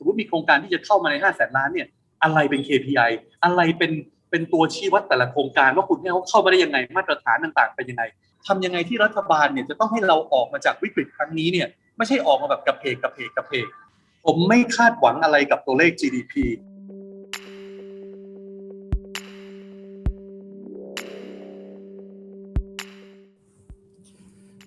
สมมติมีโครงการที่จะเข้ามาใน5้าแสนล้านเนี่ยอะไรเป็น KPI อะไรเป็นเป็นตัวชี้วัดแต่ละโครงการว่าคุณให้เขาเข้ามาได้ยังไงมาตรฐานต่างๆเป็นยังไงทำยังไงที่รัฐบาลเนี่ยจะต้องให้เราออกมาจากวิกฤตครั้งนี้เนี่ยไม่ใช่ออกมาแบบกระเพกกระเพกกระเพกผมไม่คาดหวังอะไรกับตัวเลข GDP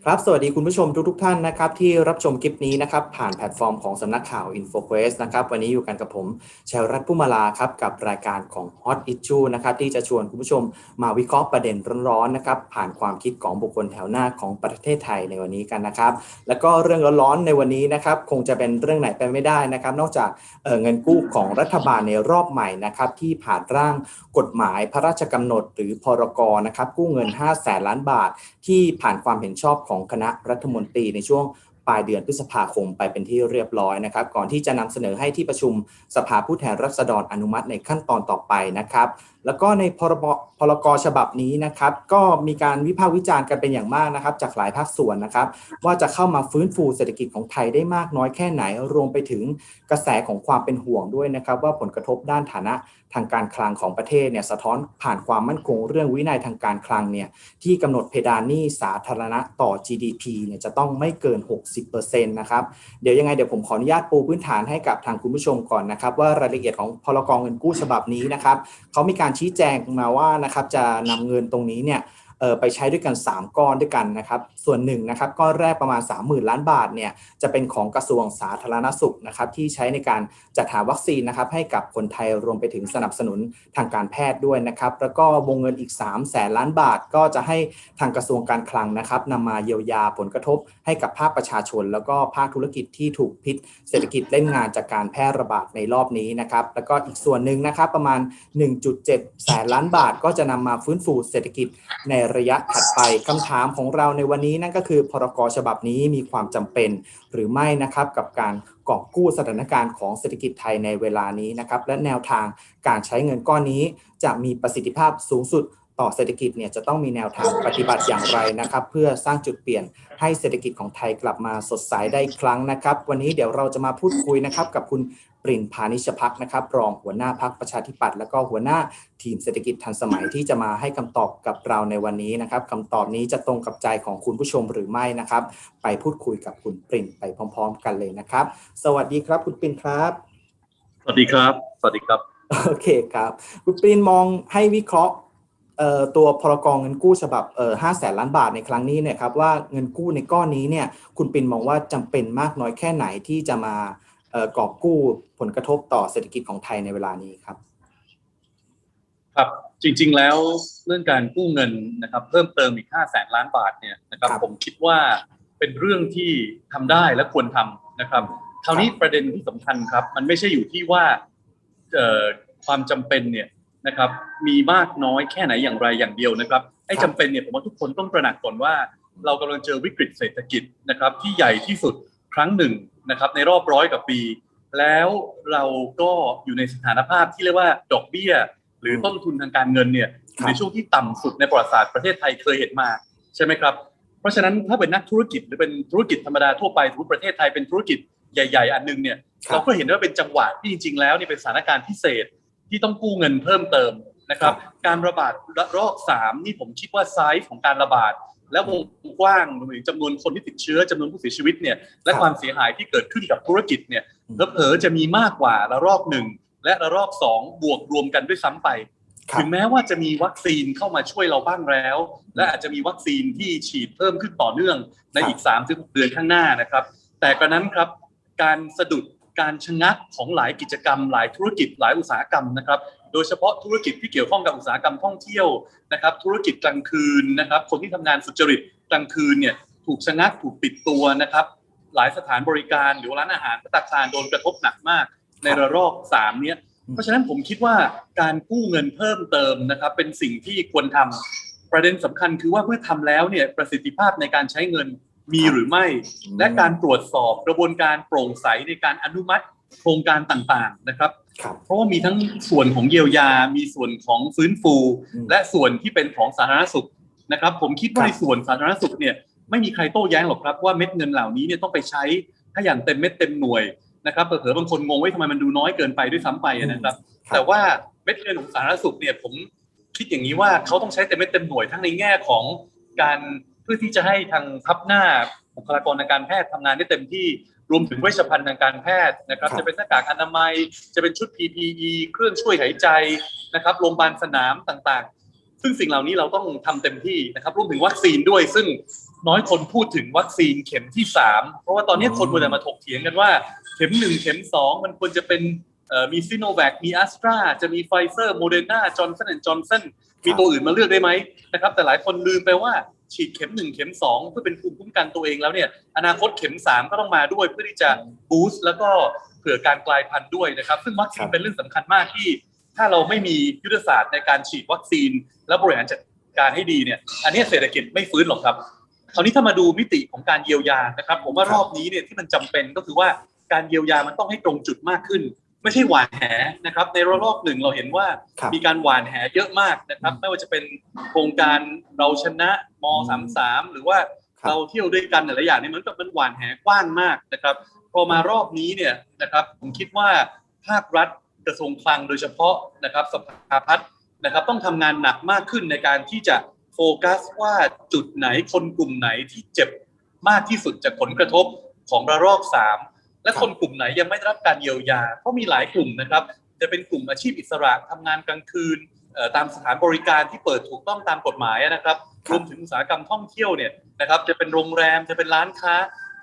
ครับ สวัสดีคุณผู้ชมทุกทท่านนะครับที่รับชมคลิปนี้นะครับผ่านแพลตฟอร์มของสำนักข่าว InfoQuest นะครับวันนี้อยู่กันกับผมชัยรัตน์ผู้มาลาครับกับรายการของ Hot Issue นะครับที่จะชวนคุณผู้ชมมาวิเคราะห์ประเด็นร้อนๆนะครับผ่านความคิดของบุคคลแถวหน้าของประเทศไทยในวันนี้กันนะครับ แล้วก็เรื่องร้อนๆในวันนี้นะครับคงจะเป็นเรื่องไหนไปไม่ได้นะครับนอกจากเเงินกู้ของรัฐบาลในรอบใหม่นะครับที่ผ่านร่างกฎหมายพระราชกำหนด หรือพรกนะครับกู้เงิน5แสนล้านบาท ที่ผ่านความเห็นชอบของคณะรัฐมนตรีในช่วงปลายเดือนพฤษภาคมไปเป็นที่เรียบร้อยนะครับ ก่อนที่จะนำเสนอให้ที่ประชุมสภาผู้แทนราษฎรอนุมัติในขั้นตอนต่อไปนะครับ แล้วก็ในพรบพรกฉบับนี้นะครับก็มีการวิพากษ์วิจารณ์กันเป็นอย่างมากนะครับ จากหลายภาคส่วนนะครับ ว่าจะเข้ามาฟื้นฟูเศรษฐกิจของไทยได้มากน้อยแค่ไหน รวมไปถึงกระแสของความเป็นห่วงด้วยนะครับ ว่าผลกระทบด้านฐานะทางการคลังของประเทศเนี่ยสะท้อนผ่านความมั่นคงเรื่องวินัยทางการคลังเนี่ยที่กำหนดเพดานหนี้สาธารณะต่อ GDP เนี่ยจะต้องไม่เกิน 60%นะครับเดี๋ยวยังไงเดี๋ยวผมขออนุญาตปูพื้นฐานให้กับทางคุณผู้ชมก่อนนะครับ ว่ารายละเอียดของพรกเงินกู้ฉบับนี้นะครับเขามีการชี้แจงมาว่านะครับจะนำเงินตรงนี้เนี่ย ไปใช้ด้วยกัน 3 ก้อนด้วยกันนะครับ ส่วนหนึ่งนะครับก้อนแรกประมาณ 30,000 ล้านบาทเนี่ยจะเป็นของกระทรวงสาธารณสุขนะครับที่ใช้ในการจัดหาวัคซีนนะครับให้กับคนไทยรวมไปถึงสนับสนุนทางการแพทย์ด้วยนะครับ แล้วก็วงเงินอีก3แสนล้านบาท ก็จะให้ทางกระทรวงการคลังนะครับนำมาเยียวยาผลกระทบให้กับภาคประชาชน แล้วก็ภาคธุรกิจที่ถูกพิษ เศรษฐกิจเล่นงานจากการแพร่ระบาดในรอบนี้นะครับแล้วก็อีกส่วนหนึ่งนะครับประมาณ 1.7 แสนล้านบาท ก็จะนำมาฟื้นฟูเศรษฐกิจในระยะถัดไปคำถามของเราในวันนี้นั่นก็คือพรกฉบับนี้มีความจำเป็นหรือไม่นะครับกับการกอบกู้สถานการณ์ของเศรษฐกิจไทยในเวลานี้นะครับและแนวทางการใช้เงินก้อนนี้จะมีประสิทธิภาพสูงสุด ต่อเศรษฐกิจเนี่ยจะต้องมีแนวทางปฏิบัติอย่างไรนะครับ เพื่อสร้างจุดเปลี่ยนให้เศรษฐกิจของไทยกลับมาสดใสได้ครั้งนะครับ วันนี้เดี๋ยวเราจะมาพูดคุยนะครับกับคุณปรินพานิชพักนะครับ รองหัวหน้าพักประชาธิปัตย์แล้วก็หัวหน้าทีมเศรษฐกิจทันสมัยที่จะมาให้คำตอบกับเราในวันนี้นะครับคำตอบนี้จะตรงกับใจของคุณผู้ชมหรือไม่นะครับ ไปพูดคุยกับคุณปรินไปพร้อม ๆ กันเลยนะครับ สวัสดีครับ คุณปรินครับ สวัสดีครับ สวัสดีครับโอเคครับ คุณปรินมองให้วิเคราะห์ ตัวพรกองเงินกู้ฉบับห้าแสนล้านบาทในครั้งนี้เนี่ยครับว่าเงินกู้ในก้อนนี้เนี่ยคุณปินมองว่าจำเป็นมากน้อยแค่ไหนที่จะมากอบกู้ผลกระทบต่อเศรษฐกิจของไทยในเวลานี้ครับ ครับจริง ๆ แล้วเรื่องการกู้เงินนะครับเพิ่มเติมอีกห้าแสนล้านบาทเนี่ยนะครับผมคิดว่าเป็นเรื่องที่ทำได้และควรทำนะครับคราวนี้ประเด็นที่สำคัญครับ มันไม่ใช่อยู่ที่ว่าความจำเป็นเนี่ย นะครับมีมากน้อยแค่ไหนอย่างไรอย่างเดียวนะครับไอ้จำเป็นเนี่ยผมว่าทุกคนต้องตระหนักก่อนว่า เรากำลังเจอวิกฤตเศรษฐกิจนะครับที่ใหญ่ที่สุดครั้งหนึ่งนะครับในรอบร้อยกว่าปี แล้วเราก็อยู่ในสถานภาพที่เรียกว่าดอกเบี้ย หรือต้นทุนทางการเงินเนี่ยในช่วงที่ต่ำสุดในประวัติศาสตร์ประเทศไทยเคยเห็นมาใช่ไหมครับเพราะฉะนั้นถ้าเป็นนักธุรกิจหรือเป็นธุรกิจธรรมดาทั่วไปทุกประเทศไทยเป็นธุรกิจใหญ่ ๆ อันนึงเนี่ยเราก็เห็นว่าเป็นจังหวะที่จริงๆแล้วนี่เป็นสถานการณ์พิเศษ ที่ต้องกู้เงินเพิ่มเติมนะครับ การระบาดระลอกสามนี่ผมคิดว่าไซส์ของการระบาด และวงกว้างรวมถึงจำนวนคนที่ติดเชื้อจำนวนผู้เสียชีวิตเนี่ยและความเสียหายที่เกิดขึ้นกับธุรกิจเนี่ยเผลอๆจะมีมากกว่าระลอกหนึ่งและระลอกสองบวกรวมกันด้วยซ้ำไปถึงแม้ว่าจะมีวัคซีนเข้ามาช่วยเราบ้างแล้ว และอาจจะมีวัคซีนที่ฉีดเพิ่มขึ้นต่อเนื่องในอีก3าถึงเดือนข้างหน้านะครับ แต่กระนั้นครับการสะดุด การชะงักของหลายกิจกรรม หลายธุรกิจหลายอุตสาหกรรมนะครับ โดยเฉพาะธุรกิจที่เกี่ยวข้องกับอุตสาหกรรมท่องเที่ยวนะครับ ธุรกิจกลางคืนนะครับ คนที่ทำงานสุจริตกลางคืนเนี่ยถูกชะงักถูกปิดตัวนะครับ หลายสถานบริการหรือร้านอาหารพัตคารโดนกระทบหนักมากในระลอกสามเนี้ยเพราะฉะนั้นผมคิดว่าการกู้เงินเพิ่มเติมนะครับ เป็นสิ่งที่ควรทำประเด็นสำคัญคือว่าเมื่อทำแล้วเนี่ยประสิทธิภาพในการใช้เงิน มีหรือไม่ และการตรวจสอบกระบวนการโปร่งใสในการอนุมัติโครงการต่างๆนะครับ เพราะว่ามีทั้งส่วนของเยียวยา มีส่วนของฟื้นฟู และส่วนที่เป็นของสาธารณสุขนะครับ ผมคิดว่าในส่วนสาธารณสุขเนี่ยไม่มีใครโต้แย้งหรอกครับว่าเม็ดเงินเหล่านี้เนี่ยต้องไปใช้ถ้าอย่างเต็มเม็ดเต็มหน่วยนะครับเผื่อๆบางคนงงว่าทำไมมันดูน้อยเกินไปด้วยซ้ำไปนะครับครับ แต่ว่าเม็ดเงินของสาธารณสุขเนี่ยผมคิดอย่างนี้ว่าเขาต้องใช้เต็มเม็ดเต็มหน่วยทั้งในแง่ของการ เพื่อที่จะให้ทางทับหน้าบุคลากรทางการแพทย์ทำงานได้เต็มที่รวมถึงเวชภัณฑ์ทางการแพทย์นะครับครับ จะเป็นหน้ากากอนามัย จะเป็นชุด PPE เครื่องช่วยหายใจนะครับโรงพยาบาลสนามต่างๆ ซึ่งสิ่งเหล่านี้เราต้องทำเต็มที่นะครับรวมถึงวัคซีนด้วย ซึ่งน้อยคนพูดถึงวัคซีนเข็มที่สามเพราะว่าตอนนี้คนมัวแต่มาถกเถียงกันว่า เข็มหนึ่งเข็มสองมันควรจะเป็นเอ่อมีซิโนแวค มีแอสตราจะมีไฟเซอร์โมเดอร์นาจอร์นสันแอนด์จอร์นสันมีตัวอื่นมาเลือกได้ไหมนะครับ แต่หลายคนลืมไปว่า ฉีดเข็มหนึ่งเข็มสองเพื่อเป็นภูมิคุ้มกันตัวเองแล้วเนี่ยอนาคตเข็มสามก็ต้องมาด้วยเพื่อที่จะบูสต์แล้วก็เผื่อการกลายพันธุ์ด้วยนะครับ ซึ่งวัคซีครันบเป็นเรื่องสำคัญมากที่ ถ้าเราไม่มียุทธศาสตร์ในการฉีดวัคซีน และบริหารจัดการให้ดีเนี่ย อันนี้เศรษฐกิจไม่ฟื้นหรอกครับคราวนี้ถ้ามาดูมิติของการเยียวยานะครับ ผมว่ารอบนี้เนี่ยที่มันจำเป็นก็คือว่าการเยียวยามันต้องให้ตรงจุดมากขึ้น ไม่ใช่หวานแหนะครับ ในระลอกหนึ่งเราเห็นว่าครับมีการหวานแหเยอะมากนะครับ ไม่ว่าจะเป็นโครงการเราชนะมสามสามหรือว่าครับเราเที่ยวด้วยกันแต่ละอย่างเนี่ยเหมือนกับมันหวานแหกว้างมากนะครับพอมารอบนี้เนี่ยนะครับผมคิดว่าภาครัฐกระทรวงคลังโดยเฉพาะนะครับสภาพัฒน์นะครับต้องทำงานหนักมากขึ้นในการที่จะโฟกัสว่าจุดไหนคนกลุ่มไหนที่เจ็บมากที่สุดจากผลกระทบของระลอกสาม และคนกลุ่มไหนยังไม่ได้รับการเยียวยา เพราะมีหลายกลุ่มนะครับ จะเป็นกลุ่มอาชีพอิสระทำงานกลางคืนเอ่อตามสถานบริการที่เปิดถูกต้องตามกฎหมายนะครับครรับวมถึงอุตสาหกรรมท่องเที่ยวเนี่ยนะครับ จะเป็นโรงแรมจะเป็นร้านค้า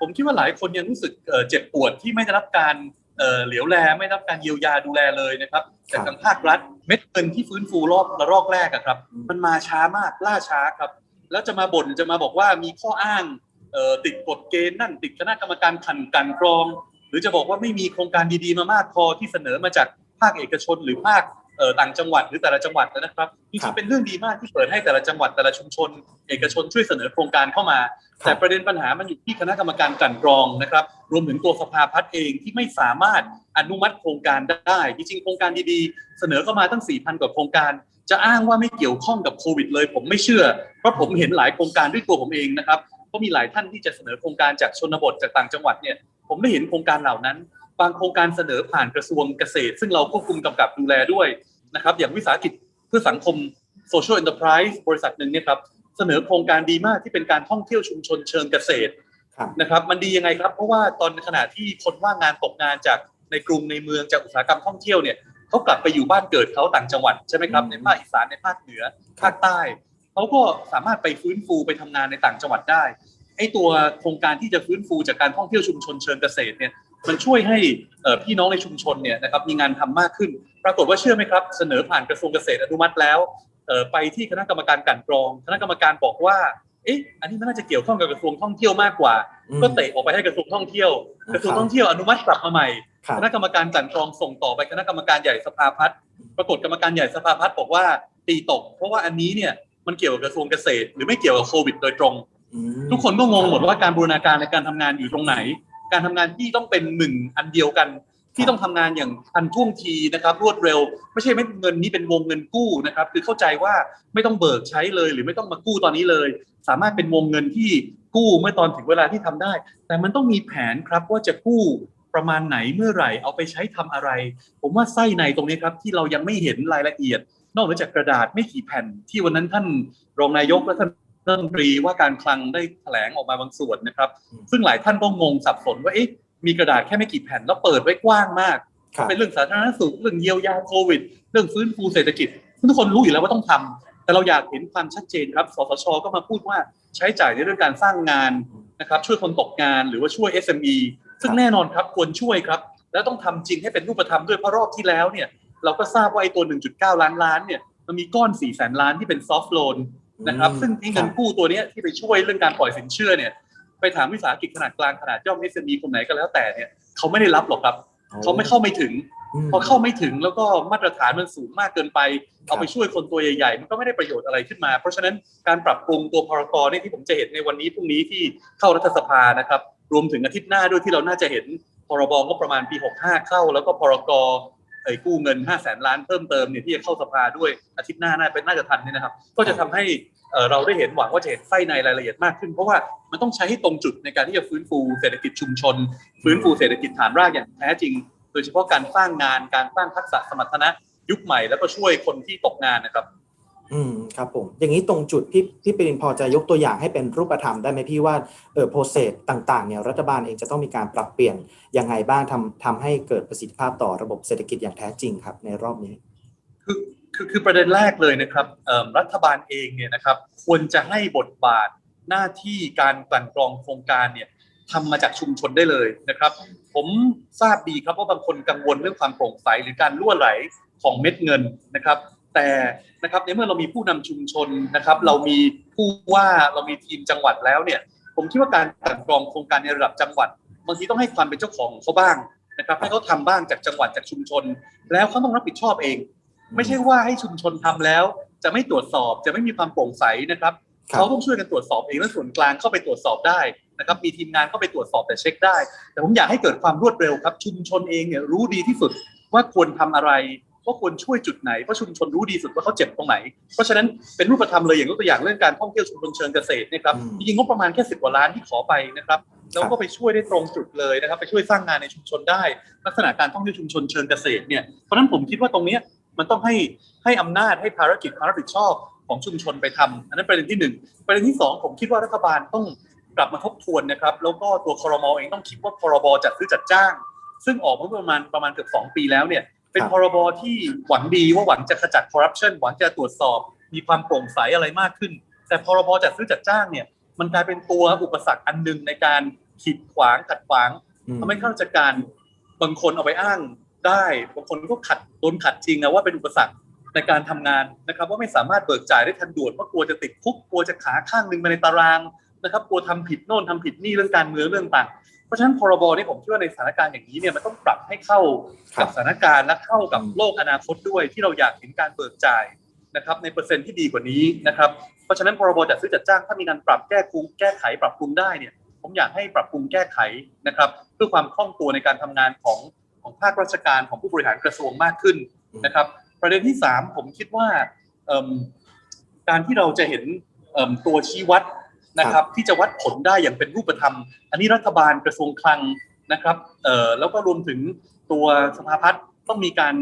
ผมคิดว่าหลายคนยังรู้สึกเอ่อเจ็บปวดที่ไม่ได้รับการเอ่อเหลียวแลไม่ได้รับการเยียวยาดูแลเลยนะครับแต่ทางภาครัฐเม็ดเงินที่ฟื้นฟูรอบระลอกแรกอะครับ มันมาช้ามากล่าช้าครับ แล้วจะมาบ่นจะมาบอกว่ามีข้ออ้างเอ่อติดกฎเกณฑ์นั่นติดคณะกรรมการขันกันกรอง หรือจะบอกว่าไม่มีโครงการดีๆมามากพอที่เสนอมาจากภาคเอกชนหรือภาคเอ่อต่างจังหวัดหรือแต่ละจังหวัดนะครับจครัริบงๆเป็นเรื่องดีมากที่เปิดให้แต่ละจังหวัดแต่ละชุมชน เอกชนช่วยเสนอโครงการเข้ามาครับแต่ประเด็นปัญหามันอยู่ที่คณะกรรมการกลั่นกรองนะครับ รวมถึงตัวสภาพัฒน์เองที่ไม่สามารถอนุมัติโครงการได้ จริงๆโครงการดีๆ เสนอเข้ามาตั้ง 4,000 กว่าโครงการ จะอ้างว่าไม่เกี่ยวข้องกับโควิดเลย ผมไม่เชื่อเพราะผมเห็นหลายโครงการด้วยตัวผมเองนะครับ ก็มีหลายท่านที่จะเสนอโครงการจากชนบทจากต่างจังหวัดเนี่ยผมได้เห็นโครงการเหล่านั้น บางโครงการเสนอผ่านกระทรวงเกษตร ซึ่งเราควบคุมกำกับดูแลด้วยนะครับ อย่างวิสาหกิจเพื่อสังคม Social Enterprise บริษัทหนึ่งเนี่ยครับเสนอโครงการดีมากที่เป็นการท่องเที่ยวชุมชนเชิงเกษตรนะครับมันดียังไงครับเพราะว่าตอนขณะที่คนว่างงานตกงานจากในกรุงในเมืองจากอุตสาหกรรมท่องเที่ยวเนี่ยเขากลับไปอยู่บ้านเกิดเขาต่างจังหวัดใช่ไหมครับในภาคอีสานในภาคเหนือภาคใต้ เขาก็สามารถไปฟื้นฟูไปทำงานในต่างจังหวัดได้ไอ้ตัวโครงการที่จะฟื้นฟูจากการท่องเที่ยวชุมชนเชิงเกษตรเนี่ยมันช่วยให้เอ่อพี่น้องในชุมชนเนี่ยนะครับมีงานทำมากขึ้น ปรากฏว่าเชื่อไหมครับ เสนอผ่านกระทรวงเกษตรอนุมัติแล้วเอ่อไปที่คณะกรรมการกลันกรอง คณะกรรมการบอกว่าเอ๊ะอันนี้มันน่าจะเกี่ยวข้องกับกระทรวงท่องเที่ยวมากกว่าอืมก็เตะออกไปให้กระทรวงท่องเที่ยวครับกระทรวงท่องเที่ยวอนุมัติกลับมาใหม่ครับคณะกรรมการกลั่นกรองส่งต่อไปคณะกรรมการใหญ่สภาพัฒน์ปรากฏกรรมการใหญ่สภาพัฒน์บอกว่าตีตก เพราะว่าอันนี้เนี่ย มันเกี่ยวกับกระทรวงเกษตร หรือไม่เกี่ยวกับโควิด โดยตรงอืมทุกคนก็งงหมดว่าการบูรณาการในการทำงานอยู่ตรงไหน การทำงานที่ต้องเป็นหนึ่งอันเดียวกัน ที่ต้องทำงานอย่างทันท่วงทีนะครับ รวดเร็ว ไม่ใช่เม็ดเงินนี้เป็นวงเงินกู้นะครับ คือเข้าใจว่าไม่ต้องเบิกใช้เลย หรือไม่ต้องมากู้ตอนนี้เลย สามารถเป็นวงเงินที่กู้เมื่อตอนถึงเวลาที่ทำได้ แต่มันต้องมีแผนครับว่าจะกู้ประมาณไหนเมื่อไหร่เอาไปใช้ทำอะไร ผมว่าไส้ในตรงนี้ครับที่เรายังไม่เห็นรายละเอียด นอกเหนือจากกระดาษไม่กี่แผ่น ที่วันนั้นท่านรองนายกและท่านรัฐมนตรีว่าการคลังได้แถลงออกมาบางส่วนนะครับอืมซึ่งหลายท่านก็งงสับสนว่าเอ๊ะมีกระดาษแค่ไม่กี่แผ่นแล้วเปิดไว้กว้างมากครับเป็นเรื่องสาธารณสุขเรื่องเยียวยาโควิด เรื่องฟื้นฟูเศรษฐกิจซึ่งทุกคนรู้อยู่แล้วว่าต้องทำแต่เราอยากเห็นความชัดเจนครับสสชก็มาพูดว่าใช้จ่ายในเรื่องการสร้างงานนะครับช่วยคนตกงานหรือว่าช่วย SME ซึ่งครับแน่นอนครับควรช่วยครับ แล้วต้องทำจริงให้เป็นรูปธรรมด้วยเพราะรอบที่แล้วเนี่ย เราก็ทราบว่าไอ้ตัว 1.9 ล้านล้านเนี่ยมันมีก้อน 4 แสนล้านที่เป็นซอฟท์โลนนะครับอืมซึ่งที่เงินกู้ตัวเนี้ยที่ไปช่วยเรื่องการปล่อยสินเชื่อเนี่ยไปถามวิสาหกิจขนาดกลางขนาดย่อม SME คนไหนก็แล้วแต่เนี่ยเขาไม่ได้รับหรอกครับเขาไม่เข้าไม่ถึงมพอเข้าไม่ถึงแล้วก็มาตรฐานมันสูงมากเกินไปครับเอาไปช่วยคนตัวใหญ่ๆ มันก็ไม่ได้ประโยชน์อะไรขึ้นมา เพราะฉะนั้นการปรับปรุงตัวพรกรเนี่ยที่ผมจะเห็นในวันนี้พรุ่งนี้ที่เข้ารัฐสภานะครับ รวมถึงอาทิตย์หน้าด้วยที่เราน่าจะเห็นพรบงบประมาณปี 65 เข้า แล้วก็พรก ไอ่กู้เงิน5้าแสนล้านเพิ่มเติมเนี่ยที่จะเข้าสภาด้วยอาทิตย์หน้าน่าเป็นน่าจะทันเนี่ยนะครับ ก็จะทำให้เอ่อเราได้เห็นหวังว่าจะเห็นไส้ในรายละเอียดมากขึ้น เพราะว่ามันต้องใช้ให้ตรงจุดในการที่จะฟื้นฟูเศรษฐกิจชุมชน ฟื้นฟูเศรษฐกิจฐานรากอย่างแท้จริง โดยเฉพาะการสร้างงานการสร้างทักษะสมรรถนะยุคใหม่แล้วก็ช่วยคนที่ตกงานนะครับ อืมครับผมอย่างนี้ตรงจุดพี่พี่ปรินพอจะยกตัวอย่างให้เป็นรูปธรรมได้ไหมพี่ว่าเออโปรเซสต่างๆเนี่ยรัฐบาลเองจะต้องมีการปรับเปลี่ยนยังไงบ้างทำทำให้เกิดประสิทธิภาพต่อระบบเศรษฐกิจอย่างแท้จริงครับในรอบนี้ คือคือคือประเด็นแรกเลยนะครับรัฐบาลเองเนี่ยนะครับควรจะให้บทบาทหน้าที่การกลั่นกรองโครงการเนี่ยทำมาจากชุมชนได้เลยนะครับ ผมทราบดีครับว่าบางคนกังวลเรื่องความโปร่งใสหรือการล่วไหลของเม็ดเงินนะครับ แต่นะครับในเมื่อเรามีผู้นำชุมชนนะครับ เรามีผู้ว่าเรามีทีมจังหวัดแล้วเนี่ย ผมคิดว่าการกลั่นกรองโครงการในระดับจังหวัดบางทีต้องให้ความเป็นเจ้าของของเขาบ้างนะครับให้เขาทำบ้างจากจังหวัดจากชุมชน แล้วเขาต้องรับผิดชอบเอง ไม่ใช่ว่าให้ชุมชนทำแล้ว จะไม่ตรวจสอบจะไม่มีความโปร่งใสนะครับครับเขาต้องช่วยกันตรวจสอบเองและส่วนกลางเข้าไปตรวจสอบได้นะครับมีทีมงานเข้าไปตรวจสอบแต่เช็คได้ แต่ผมอยากให้เกิดความรวดเร็วครับ ชุมชนเองเนี่ยรู้ดีที่สุดว่าควรทำอะไร ว่าควรช่วยจุดไหนเพราะชุมชนรู้ดีสุดว่าเขาเจ็บตรงไหน เพราะฉะนั้นเป็นรูปธรรมเลยอย่างยกตัวอย่างเรื่องการท่องเที่ยวชุมชนเชิงเกษตรเนะครับอืมจริงๆงบประมาณแค่สิบกว่าล้านที่ขอไปนะครับแล้วก็ไปช่วยได้ตรงจุดเลยนะครับ ไปช่วยสร้างงานในชุมชนได้ ลักษณะการท่องเที่ยวชุมชนเชิงเกษตรเนี่ยเพราะฉะนั้นผมคิดว่าตรงเนี้ยมันต้องให้ให้อำนาจให้ภารกิจความรับผิดชอบของชุมชนไปทำอันนั้นประเด็นที่หนึ่งประเด็นที่สองผมคิดว่ารัฐบาลต้องกลับมาทบทวนนะครับ แล้วก็ตัวครมเองต้องคิดว่าพรบจัดซื้อจัดจ้าง ซึ่งออกมาประมาณประมาณเกือบสองปีแล้วเนี่ย เป็นครับพรบที่หวังดีว่าหวังจะขจัดคอร์รัปชันหวังจะตรวจสอบ มีความโปร่งใสอะไรมากขึ้น แต่พรบจัดซื้อจัดจ้างเนี่ย มันกลายเป็นตัวอุปสรรคอันหนึ่งในการขีดขวางขัดขวางอืมทำให้ข้าราชการบางคนเอาไปอ้างได้บางคนก็ขัดโดนขัดจริงนะว่าเป็นอุปสรรคในการทำงานนะครับ ว่าไม่สามารถเบิกจ่ายได้ทันด่วนเพราะกลัวจะติดคุกกลัวจะขาข้างหนึ่งไปในตารางนะครับกลัวทำผิดโน่นทำผิดนี่เรื่องการเมืองเรื่องต่าง เพราะฉะนั้นพรบนี่ผมคิดว่าในสถานการณ์อย่างนี้เนี่ยมันต้องปรับให้เข้าครักับบสถานการณ์และเข้ากับอืมโลกอนาคตด้วย ที่เราอยากเห็นการเบิกจ่ายนะครับในเปอร์เซ็นต์ที่ดีกว่านี้นะครับเพราะฉะนั้นพรบจัดซื้อจัดจ้างถ้ามีการปรับแก้ปรุงแก้ไขปรับปรุงได้เนี่ยผมอยากให้ปรับปรุงแก้ไขนะครับเพื่อความคล่องตัวในการทำงานของของภาคราชการของผู้บริหารกระทรวงมากขึ้นนะครับ ประเด็นที่สามผมคิดว่าเอิ่มการที่เราจะเห็นเอิ่มตัวชี้วัด นะครับที่จะวัดผลได้อย่างเป็นรูปธรรม อันนี้รัฐบาลกระทรวงคลังนะครับเอ่อแล้วก็รวมถึงตัวสภาพัฒน์ต้องมีการ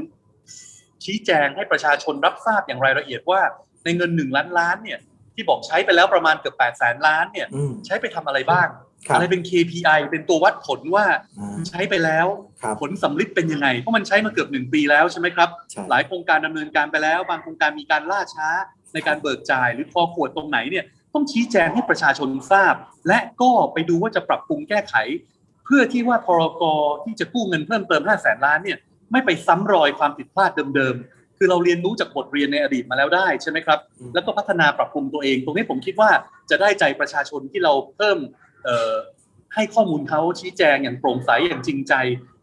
ชี้แจงให้ประชาชนรับทราบอย่างรายละเอียดว่าในเงินหนึ่งล้านล้านเนี่ยที่บอกใช้ไปแล้วประมาณเกือบแปดแสนล้านเนี่ยอืมใช้ไปทำอะไรบ้างครับอะไรเป็น KPI เป็นตัววัดผลว่าอ่าใช้ไปแล้วครับผลสำลิดเป็นยังไง เพราะมันใช้มาเกือบหนึ่งปีแล้วใช่ไหมครับใช่หลายโครงการดำเนินการไปแล้ว บางโครงการมีการล่าช้าในการเบิกจ่ายหรือคอขวดตรงไหนเนี่ย ต้องชี้แจงให้ประชาชนทราบ และก็ไปดูว่าจะปรับปรุงแก้ไข เพื่อที่ว่าพรกที่จะกู้เงินเพิ่มเติม 5 0 0แสนล้านเนี่ยไม่ไปซ้ำรอยความผิดพลาดเดิมๆ คือเราเรียนรู้จากบทเรียนในอดีตมาแล้วได้ใช่ไหมครับ แล้วก็พัฒนาปรับปรุงตัวเอง ตรงนี้ผมคิดว่าจะได้ใจประชาชนที่เราเพิ่มให้ข้อมูลเขาชี้แจงอย่างโปร่งใสอย่างจริงใจ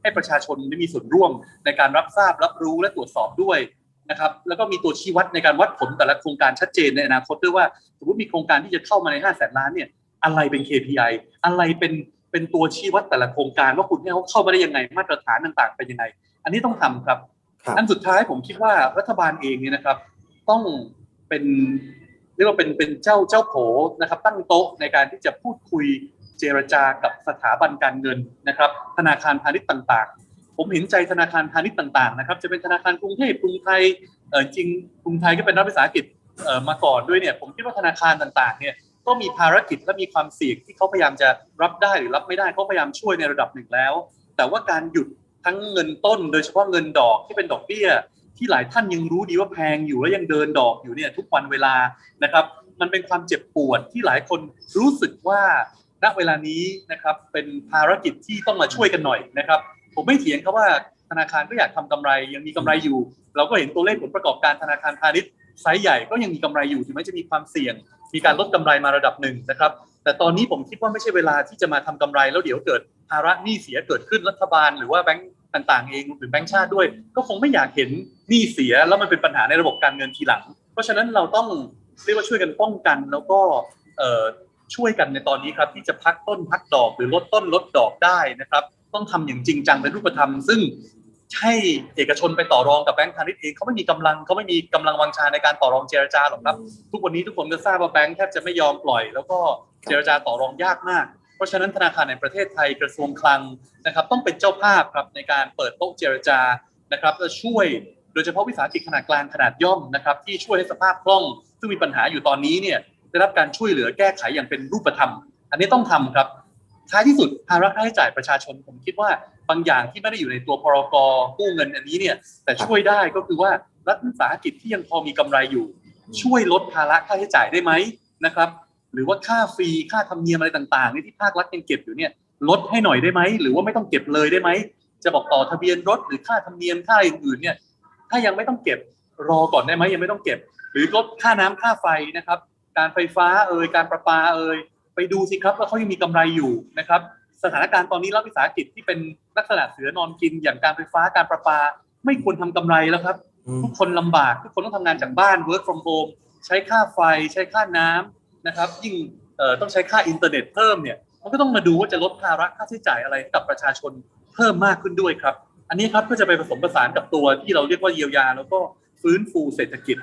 ให้ประชาชนได้มีส่วนร่วมในการรับทราบรับรู้และตรวจสอบด้วย นะครับแล้วก็มีตัวชี้วัดในการวัดผลแต่ละโครงการชัดเจนในอนาคตด้วยว่าสมมติมีโครงการที่จะเข้ามาใน5 0 0แสนล้านเนี่ยอะไรเป็น KPI อะไรเป็นเป็นตัวชี้วัดแต่ละโครงการว่าคุณให้เขาเข้ามาได้ยังไงมาตรฐานต่างๆเป็นยังไง อันนี้ต้องทำครับครับอันสุดท้ายผมคิดว่ารัฐบาลเองเนี่ยนะครับ ต้องเป็นเรียกว่าเป็นเป็นเจ้าเจ้าโผนะครับ ตั้งโต๊ะในการที่จะพูดคุยเจรจากับสถาบันการเงินนะครับ ธนาคารพาณิชย์ต่างๆ ผมเห็นใจธนาคารพาณิชย์ต่างๆนะครับจะเป็นธนาคารกรุงเทพกรุงไทยเออจริงกรุงไทยก็เป็นรัฐวิสาหกิจเอ่อมาก่อนด้วยเนี่ยผมคิดว่าธนาคารต่างๆเนี่ยก็มีภารกิจและมีความเสี่ยงที่เขาพยายามจะรับได้หรือรับไม่ได้เขาพยายามช่วยในระดับหนึ่งแล้ว แต่ว่าการหยุดทั้งเงินต้น โดยเฉพาะเงินดอกที่เป็นดอกเบี้ย ที่หลายท่านยังรู้ดีว่าแพงอยู่แล้วยังเดินดอกอยู่เนี่ยทุกวันเวลานะครับมันเป็นความเจ็บปวดที่หลายคนรู้สึกว่าณเวลานี้นะครับเป็นภารกิจที่ต้องมาช่วยกันหน่อยนะครับ ผมไม่เถียงครับว่าธนาคารก็อยากทำกำไรยังมีกำไรอยู่ เราก็เห็นตัวเลขผลประกอบการธนาคารพาณิชย์ไซส์ใหญ่ก็ยังมีกำไรอยู่ถึงแม้จะมีความเสี่ยง มีการลดกำไรมาระดับหนึ่งนะครับ แต่ตอนนี้ผมคิดว่าไม่ใช่เวลาที่จะมาทำกำไรแล้วเดี๋ยวเกิดภาระหนี้เสียเกิดขึ้นรัฐบาลหรือว่าแบงก์ต่างๆเองหรือแบงก์ชาติด้วย ก็คงไม่อยากเห็นหนี้เสียแล้วมันเป็นปัญหาในระบบการเงินทีหลัง เพราะฉะนั้นเราต้องเรียกว่าช่วยกันป้องกันแล้วก็ช่วยกันในตอนนี้ครับที่จะพักต้นพักดอกหรือลดต้นลดดอกได้นะครับ ต้องทำอย่างจริงจังเป็นรูปธรรม ซึ่งให้เอกชนไปต่อรองกับแบงก์พาณิชย์เองเขาไม่มีกำลังเขาไม่มีกำลังวังชาในการต่อรองเจรจาหรอกครับ ทุกวันนี้ทุกคนก็ทราบว่าแบงก์แทบจะไม่ยอมปล่อย แล้วก็เจรจาต่อรองยากมาก เพราะฉะนั้นธนาคารแห่งประเทศไทยกระทรวงคลังนะครับต้องเป็นเจ้าภาพครับในการเปิดโต๊ะเจรจานะครับและช่วยโดยเฉพาะวิสาหกิจขนาดกลางขนาดย่อมนะครับที่ช่วยให้สภาพคล่อง ซึ่งมีปัญหาอยู่ตอนนี้เนี่ยได้รับการช่วยเหลือแก้ไขอย่างเป็นรูปธรรม อันนี้ต้องทำครับ ท้ายที่สุดภาระค่าใช้จ่ายประชาชนผมคิดว่าบางอย่างที่ไม่ได้อยู่ในตัวพรกกู้เงินอันนี้เนี่ยแต่ช่วยได้ก็คือว่ารัฐวิสาหกิจที่ยังพอมีกำไรอยู่ ช่วยลดภาระค่าใช้จ่ายได้ไหมนะครับ หรือว่าค่าฟรีค่าธรรมเนียมอะไรต่างๆที่ภาครัฐยังเก็บอยู่เนี่ยลดให้หน่อยได้ไหมหรือว่าไม่ต้องเก็บเลยได้ไหมจะบอกต่อทะเบียนรถหรือค่าธรรมเนียมค่าอื่นๆเนี่ยถ้ายังไม่ต้องเก็บรอก่อนได้ไหมยังไม่ต้องเก็บ หรือลดค่าน้ำค่าไฟนะครับ การไฟฟ้าเอ่ยการประปาเอ่ย ไปดูสิครับว่าเขายังมีกำไรอยู่นะครับ สถานการณ์ตอนนี้รัฐวิสาหกิจที่เป็นลักษณะเสือนอนกินอย่างการไฟฟ้าการประปา ไม่ควรทำกำไรแล้วครับอืมทุกคนลำบากทุกคนต้องทำงานจากบ้าน work from home ใช้ค่าไฟใช้ค่าน้ำนะครับ ยิ่งเอ่อต้องใช้ค่าอินเทอร์เน็ตเพิ่มเนี่ยมันก็ต้องมาดูว่าจะลดภาระค่าใช้จ่ายอะไรให้กับประชาชนเพิ่มมากขึ้นด้วยครับ อันนี้ครับก็จะไปผสมผสานกับตัวที่เราเรียกว่าเยียวยา แล้วก็ฟื้นฟูเศรษฐกิจ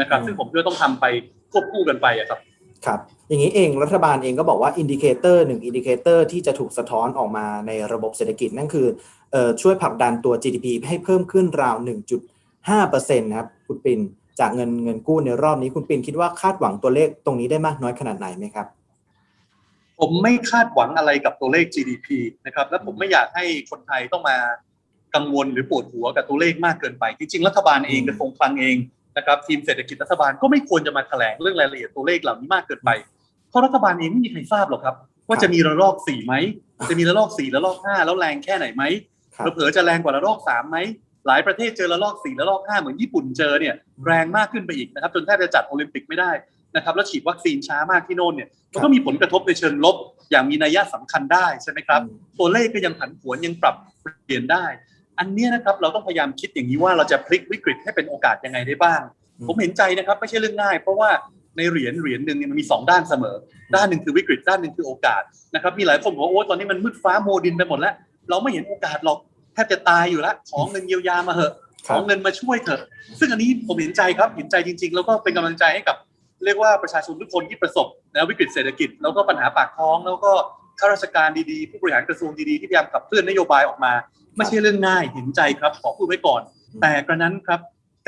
นะครับอืมซึ่งผมคิดว่าต้องทำไปควบคู่กันไปอะครับ ครับอย่างนี้เองรัฐบาลเองก็บอกว่าอินดิเคเตอร์หนึ่งอินดิเคเตอร์ที่จะถูกสะท้อนออกมาในระบบเศรษฐกิจนั่นคือเอ่อช่วยผลักดันตัว GDP ให้เพิ่มขึ้นราว 1.5%นะครับคุณปินจากเงินเงินกู้ในรอบนี้คุณปินคิดว่าคาดหวังตัวเลขตรงนี้ได้มากน้อยขนาดไหนไหมครับ ผมไม่คาดหวังอะไรกับตัวเลข GDP นะครับและผมไม่อยากให้คนไทยต้องมากังวลหรือปวดหัวกับตัวเลขมากเกินไป จริงๆรัฐบาลเองอืมกระทรวงคลังเอง นะครับทีมเศรษฐกิจรัฐบาลก็ไม่ควรจะมาแถลงเรื่องรายละเอียดตัวเลขเหล่านี้มากเกินไป เพราะรัฐบาลเองไม่มีใครทราบหรอกครับ ว่าจะมีระลอกสี่ไหมจะมีระลอกสี่ระลอกห้าแล้วแรงแค่ไหนไหมครับเผลอๆจะแรงกว่าระลอกสามไหมหลายประเทศเจอระลอกสี่ระลอกห้าเหมือนญี่ปุ่นเจอเนี่ยแรงมากขึ้นไปอีกนะครับจนแทบจะจัดโอลิมปิกไม่ได้นะครับแล้วฉีดวัคซีนช้ามากที่โน่นเนี่ยมันก็มีผลกระทบในเชิงลบ อย่างมีนัยสำคัญได้ใช่ไหมครับ ตัวเลขก็ยังผันผวนยังปรับเปลี่ยนได้ อันเนี้ยนะครับเราต้องพยายามคิดอย่างนี้ว่าเราจะพลิกวิกฤตให้เป็นโอกาสยังไงได้บ้างอืมผมเห็นใจนะครับไม่ใช่เรื่องง่าย เพราะว่าในเหรียญเหรียญหนึ่งเนี่ยมันมีสองด้านเสมอ ด้านหนึ่งคือวิกฤตด้านหนึ่งคือโอกาสนะครับมีหลายคนบอกว่าโอ้ตอนนี้มันมืดฟ้าโมดินไปหมดแล้ว เราไม่เห็นโอกาสหรอกแทบจะตายอยู่แล้วขอเงินเยียวยามาเหอะคขรัอบเงินมาช่วยเถอะ ซึ่งอันนี้ผมเห็นใจครับเห็นใจจริง ๆ แล้วก็เป็นกำลังใจให้กับเรียกว่าประชาชนทุกคนที่ประสบนะวิกฤตเศรษฐกิจแล้วก็ปัญหาปากท้องแล้วก็ ข้าราชการดีๆ ผู้บริหารกระทรวงดีๆ ที่พยายามขับเคลื่อนนโยบายออกมา ไม่ใช่เรื่องง่ายเห็นใจครับ ขอพูดไว้ก่อน แต่กระนั้นครับ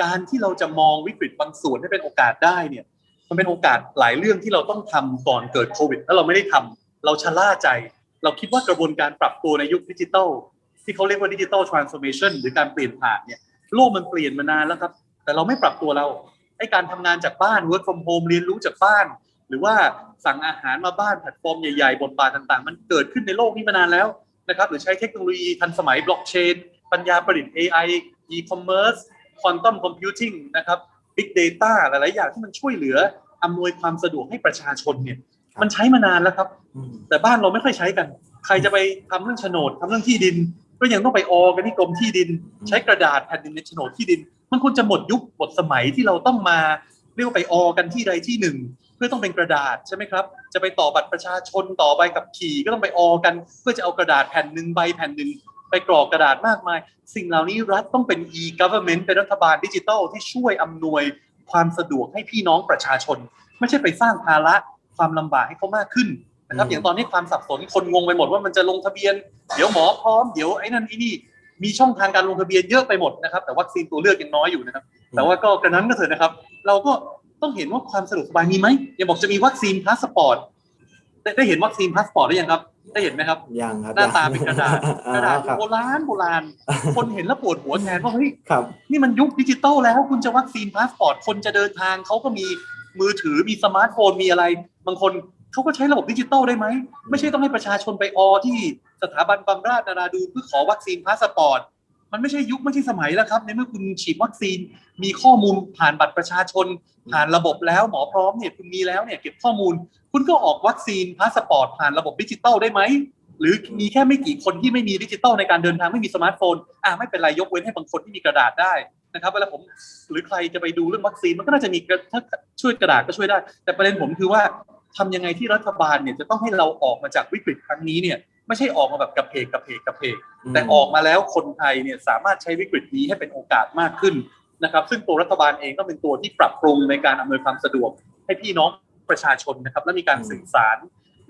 การที่เราจะมองวิกฤตบางส่วนให้เป็นโอกาสได้เนี่ย มันเป็นโอกาสหลายเรื่องที่เราต้องทำก่อนเกิดโควิดแล้วเราไม่ได้ทำเราชะล่าใจ เราคิดว่ากระบวนการปรับตัวในยุคดิจิทัลที่เขาเรียกว่าดิจิทัลทรานส์ o r เมชันหรือการเปลี่ยนผ่านเนี่ยโลกมันเปลี่ยนมานานแล้วครับ แต่เราไม่ปรับตัวเราไอ้การทำงานจากบ้าน work from home เรียนรู้จากบ้าน หรือว่าสั่งอาหารมาบ้านแพลตฟอร์มใหญ่ๆ บทบาทต่าง ๆ มันเกิดขึ้นในโลกนี้มานานแล้วนะครับหรือใช้เทคโนโลยีทันสมัยบล็อกเชนปัญญาประดิษฐ์ AI e-commerce quantum computing นะครับ big data หลายๆ อย่างที่มันช่วยเหลืออำนวยความสะดวกให้ประชาชนเนี่ยมันใช้มานานแล้วครับอืมแต่บ้านเราไม่ค่อยใช้กัน ใครจะไปทำเรื่องโฉนดทำเรื่องที่ดิน ก็ยังต้องไปออกันที่กรมที่ดินอืมใช้กระดาษแผ่นดินในโฉนดที่ดิน มันควรจะหมดยุคหมดสมัยที่เราต้องมาเรียกว่าไปออกันที่ใดที่หนึ่ง เพื่อต้องเป็นกระดาษใช่ไหมครับ จะไปต่อบัตรประชาชนต่อใบขับขี่ก็ต้องไปออกัน เพื่อจะเอากระดาษแผ่นหนึ่งใบแผ่นหนึ่งไปกรอกกระดาษมากมาย สิ่งเหล่านี้รัฐต้องเป็น e-government เป็นรัฐบาลดิจิทัลที่ช่วยอำนวยความสะดวกให้พี่น้องประชาชน ไม่ใช่ไปสร้างภาระความลำบากให้เขามากขึ้นนะครับอืมอย่างตอนนี้ความสับสนคนงงไปหมดว่ามันจะลงทะเบียน เดี๋ยวหมอพร้อมเดี๋ยวไอ้นั่นไอ้นี่มีช่องทางการลงทะเบียนเยอะไปหมดนะครับ แต่วัคซีนตัวเลือกยังน้อยอยู่นะครับ แต่ว่าก็กระนั้นก็เถอะนะครับ เราก็ ต้องเห็นว่าความสะดวกสบายมีไหมอย่าบอกจะมีวัคซีนพาสปอร์ตได้ได้เห็นวัคซีนพาสปอร์ตหรือยังครับ ได้เห็นไหมครับยังครับหน้าตายังเป็นกระดาษอ่ากระดาษครับโบราณโบราณ คนเห็นแล้วปวดหัวแทนว่าเฮ้ยครับนี่มันยุคดิจิตอลแล้วคุณจะวัคซีนพาสปอร์ตคนจะเดินทางเขาก็มีมือถือมีสมาร์ทโฟนมีอะไร บางคนเขาก็ใช้ระบบดิจิตอลได้ไหม ไม่ใช่ต้องให้ประชาชนไปออที่สถาบันบำราศนาราดูนเพื่อขอวัคซีนพาสปอร์ต มันไม่ใช่ยุคไม่ใช่สมัยแล้วครับ ในเมื่อคุณฉีดวัคซีน มีข้อมูลผ่านบัตรประชาชน ผ่านระบบแล้วหมอพร้อมเนี่ยคุณมีแล้วเนี่ยเก็บข้อมูล คุณก็ออกวัคซีนพาสปอร์ตผ่านระบบดิจิตอลได้ไหมหรือมีแค่ไม่กี่คนที่ไม่มีดิจิตอลในการเดินทางไม่มีสมาร์ทโฟนอ่าไม่เป็นไรยกเว้นให้บางคนที่มีกระดาษได้นะครับเวลาผมหรือใครจะไปดูเรื่องวัคซีนมันก็น่าจะมีกระถ้าช่วยกระดาษก็ช่วยได้ แต่ประเด็นผมคือว่าทำยังไงที่รัฐบาลเนี่ยจะต้องให้เราออกมาจากวิกฤตครั้งนี้เนี่ย ไม่ใช่ออกมาแบบกระเพกกระเพกกระเพกแต่ออกมาแล้วคนไทยเนี่ยสามารถใช้วิกฤตนี้ให้เป็นโอกาสมากขึ้นนะครับ ซึ่งตัวรัฐบาลเองก็เป็นตัวที่ปรับปรุงในการอำนวยความสะดวก ให้พี่น้องประชาชนนะครับ และมีการสื่อสาร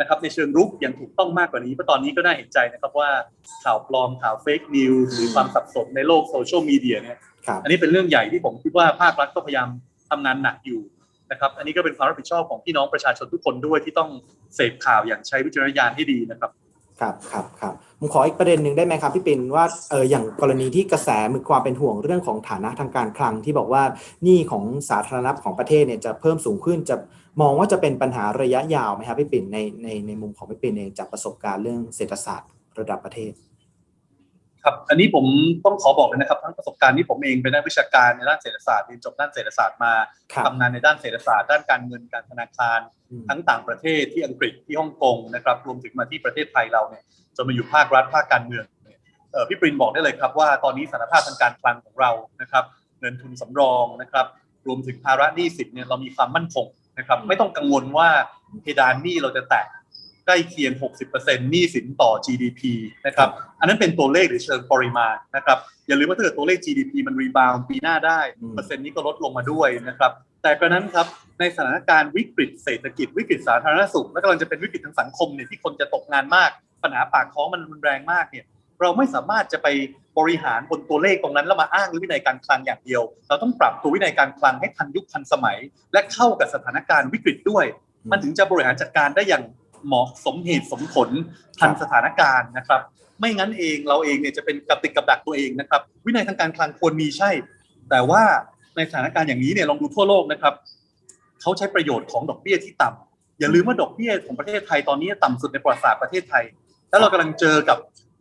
นะครับในเชิงรุกอย่างถูกต้องมากกว่านี้เพราะตอนนี้ก็น่าเห็นใจนะครับว่าข่าวปลอมข่าวเฟกนิวส์หรือความสับสนในโลกโซเชียลมีเดียเนี่ยครับอันนี้เป็นเรื่องใหญ่ที่ผมคิดว่าภาครัฐก็พยายามทำงานหนักอยู่นะครับ อันนี้ก็เป็นความรับผิดชอบของพี่น้องประชาชนทุกคนด้วยที่ต้องเสพข่าวอย่างใช้วิจารณญาณให้ดีนะครับ ครับครับครับผมขออีกประเด็นหนึ่งได้ไหมครับพี่ปินว่าเอออย่างกรณีที่กระแสมือความเป็นห่วงเรื่องของฐานะทางการคลังที่บอกว่าหนี้ของสาธารณรัฐของประเทศเนี่ยจะเพิ่มสูงขึ้นจะมองว่าจะเป็นปัญหาระยะยาวไหมครับพี่ปิ่นในในในมุมของพี่ปิ่นเองจากประสบการณ์เรื่องเศรษฐศาสตร์ระดับประเทศ ครับ อันนี้ผมต้องขอบอกเลยนะครับทั้งประสบการณ์ที่ผมเองเป็นนักวิชาการในด้านเศรษฐศาสตร์เรียนจบด้านเศรษฐศาสตร์มาครับทำงานในด้านเศรษฐศาสตร์ด้านการเงินการธนาคารอืมทั้งต่างประเทศที่อังกฤษที่ฮ่องกงนะครับ รวมถึงมาที่ประเทศไทยเราเนี่ยจนมาอยู่ภาครัฐภาคการเมืองเนี่ยเอ่อพี่ปรินบอกได้เลยครับว่าตอนนี้สถานภาพทางการคลังของเรานะครับ เงินทุนสำรองนะครับ รวมถึงภาระหนี้สินเนี่ยเรามีความมั่นคงนะครับ ไม่ต้องกังวลว่าเพดานหนี้เราจะแตะ ใกล้เคียง 60%หนี้สินต่อ GDP นะครับ อันนั้นเป็นตัวเลขหรือเชิงปริมาณนะครับ อย่าลืมว่าถ้าเกิดตัวเลข GDP มันรีบาวปีหน้าได้อืมเปอร์เซ็นต์นี้ก็ลดลงมาด้วยนะครับ แต่กระนั้นครับ ในสถานการณ์วิกฤตเศรษฐกิจ วิกฤตสาธารณสุข และกำลังจะเป็นวิกฤตทางสังคมเนี่ยที่คนจะตกงานมาก ปัญหาปากท้องมันรุนแรงมากเนี่ย เราไม่สามารถจะไปบริหารบนตัวเลขตรงนั้นแล้วมาอ้างวินัยการคลังอย่างเดียว เราต้องปรับตัววินัยการคลังให้ทันยุคทันสมัย และเข้ากับสถานการณ์วิกฤตด้วย มันถึงจะบริหารจัดการได้อย่าง เหมาะสมเหตุสมผลทันสถานการณ์นะครับ ไม่งั้นเองเราเองเนี่ยจะเป็นกับติดกับดักตัวเองนะครับ วินัยทางการคลังควรมีใช่ แต่ว่าในสถานการณ์อย่างนี้เนี่ยลองดูทั่วโลกนะครับเขาใช้ประโยชน์ของดอกเบี้ยที่ต่ำอย่าลืมว่าดอกเบี้ยของประเทศไทยตอนนี้ต่ำสุดในประวัติศาสตร์ประเทศไทย แล้วเรากำลังเจอกับ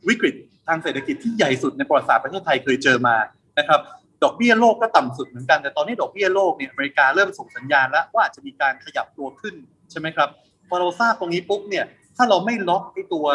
วิกฤตทางเศรษฐกิจที่ใหญ่สุดในประวัติศาสตร์ประเทศไทยเคยเจอมานะครับดอกเบี้ยโลกก็ต่ำสุดเหมือนกันแต่ตอนนี้ดอกเบี้ยโลกเนี่ยอเมริกาเริ่มส่งสัญญาณแล้วว่าอาจจะมีการขยับตัวขึ้นใช่ไหมครับ พอเราทราบตรงนี้ปุ๊บเนี่ย ถ้าเราไม่ล็อกไอ้ตัว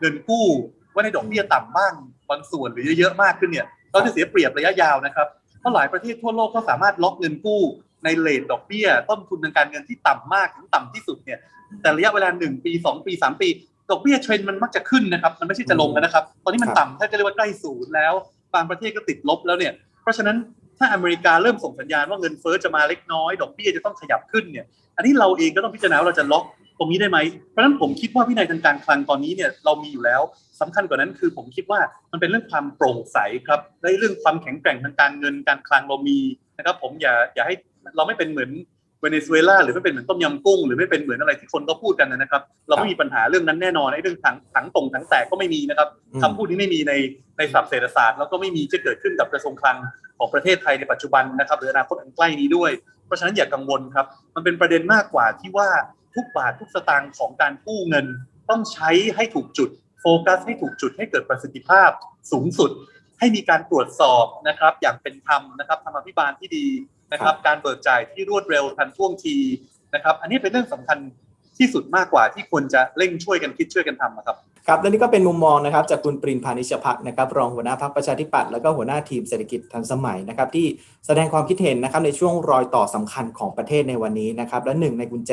เงินกู้ว่าในดอกเบี้ยต่ำบ้างบางส่วนหรือเยอะๆมากขึ้นเนี่ย เราจะเสียเปรียบระยะยาวนะครับเพราะหลายประเทศทั่วโลกก็สามารถล็อกเงินกู้ในเลทดอกเบี้ย ต้นทุนทางการเงินที่ต่ำมากถึงต่ำที่สุดเนี่ย แต่ระยะเวลาหนึ่งปีสองปีสามปีดอกเบี้ยเทรนด์มันมักจะขึ้นนะครับ มันไม่ใช่จะลงนะครับ ตอนนี้มันต่ำถ้าจะเรียกว่าใกล้ศูนย์แล้ว บางประเทศก็ติดลบแล้วเนี่ย เพราะฉะนั้นถ้าอเมริกาเริ่มส่งสัญญาณว่าเงินเฟ้อจะมาเล็กน้อย ดอกเบี้ยจะต้องขยับขึ้นเนี่ย อันนี้เราเองก็ต้องพิจารณาว่าเราจะล็อก รงนี้ได้ไหมเพราะฉะนั้นผมคิดว่าวินัยทางการคลังตอนนี้เนี่ยเรามีอยู่แล้วสำคัญกว่านั้นคือผมคิดว่ามันเป็นเรื่องความโปร่งใสครับและเรื่องความแข็งแกร่งทางการเงินการคลังเรามีนะครับ ผมอย่าอย่าให้เราไม่เป็นเหมือนเวเนซุเอลาหรือไม่เป็นเหมือนต้มยำกุ้งหรือไม่เป็นเหมือนอะไรที่คนก็พูดกันนะครับ เราไม่มีปัญหาเรื่องนั้นแน่นอนไอ้เรื่องถังถังตรงถังแตกก็ไม่มีนะครับอืมคำพูดนี้ไม่มีในในศัพท์เศรษฐศาสตร์แล้วก็ไม่มีจะเกิดขึ้นกับกระทรวงคลังของประเทศไทยในปัจจุบันนะครับหรืออนาคตอันใกล้นี้ด้วย เพราะฉะนั้นอย่ากังวลครับ มันเป็นประเด็นมากกว่าที่ว่า ทุกบาททุกสตางค์ของการกู้เงิน ต้องใช้ให้ถูกจุด โฟกัสให้ถูกจุดให้เกิดประสิทธิภาพสูงสุด ให้มีการตรวจสอบนะครับ อย่างเป็นธรรมนะครับธรรมาภิบาลที่ดีนะครับ การเบิกจ่ายที่รวดเร็วทันท่วงทีนะครับ อันนี้เป็นเรื่องสำคัญ ที่สุดมากกว่าที่ควรจะเร่งช่วยกันคิดช่วยกันทำนะครับครับและนี่ก็เป็นมุมมองนะครับจากคุณปรินพานิชพักนะครับรองหัวหน้าพักประชาธิปัตย์แล้วก็หัวหน้าทีมเศรษฐกิจทันสมัยนะครับที่แสดงความคิดเห็นนะครับในช่วงรอยต่อสำคัญของประเทศในวันนี้นะครับและหนึ่งในกุญแจ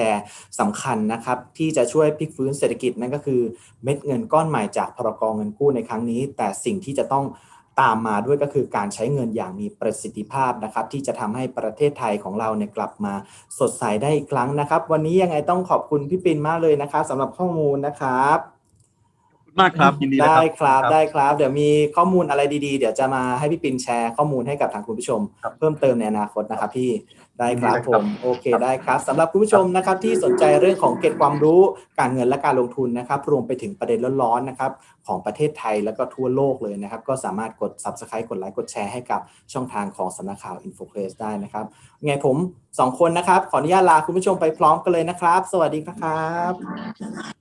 สำคัญนะครับที่จะช่วยพลิกฟื้นเศรษฐกิจนั่นก็คือเม็ดเงินก้อนใหม่จากพรกองเงินกู้ในครั้งนี้ แต่สิ่งที่จะต้อง ตามมาด้วยก็คือการใช้เงินอย่างมีประสิทธิภาพนะครับ ที่จะทำให้ประเทศไทยของเราเนี่ยกลับมาสดใสได้อีกครั้งนะครับ วันนี้ยังไงต้องขอบคุณพี่ปินมากเลยนะครับสำหรับข้อมูลนะครับ มากครับยินดีนะได้ครับครับได้ครับเดี๋ยวมีข้อมูลอะไรดีๆ เดี๋ยวจะมาให้พี่ปินแชร์ข้อมูลให้กับทางคุณผู้ชมครับเพิ่มเติมในอนาคตนะครับพี่ได้ครับยินดีเลยผครับมโอเคได้ครับสำหรับคุณผู้ชมนะครับที่สนใจเรื่องของเก็บความรู้การเงินและการลงทุนนะครับรวมไปถึงประเด็นร้อนๆนะครับของประเทศไทยแล้วก็ทั่วโลกเลยนะครับก็สามารถกด subscribe กดไลค์กดแชร์ให้กับช่องทางของสำนักข่าว InfoPress ได้นะครับไงผมสองคนนะครับ ขออนุญาตลาคุณผู้ชมไปพร้อมกันเลยนะครับ สวัสดีครับ